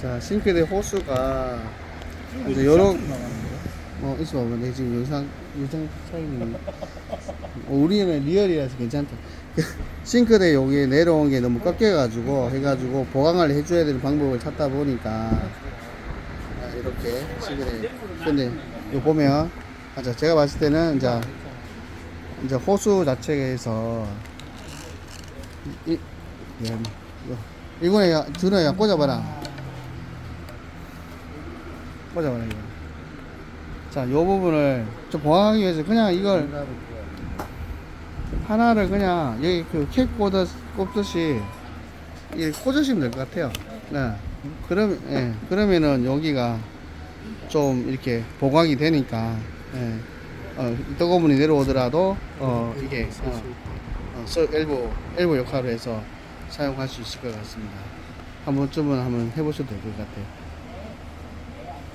자, 싱크대 호수가 이제 여러 어 있어 봐. 내 지금 영상 영상 촬영이 어, 우리는 리얼이라서 괜찮다. 싱크대 여기 내려온 게 너무 꺾여가지고 해가지고 보강을 해줘야 되는 방법을 찾다 보니까 아, 이렇게 싱크대. 근데 이거 보면 맞아 제가 봤을 때는 이제 이제 호수 자체에서 이, 이 야, 이거 이거에 준호야 꽂아봐라. 꽂아봐라 이거. 자, 요 부분을 좀 보강하기 위해서 그냥 이걸 하나를 그냥 여기 그캡 꽂듯, 꼽듯이 이렇게 꽂으시면 될 것 같아요. 네. 그럼, 예. 그러면은 여기가 좀 이렇게 보강이 되니까, 예. 어, 뜨거운 이 내려오더라도, 어, 이게, 어, 어, 서- 엘보, 엘보 역할을 해서 사용할 수 있을 것 같습니다. 한 번쯤은 한번 해보셔도 될 것 같아요.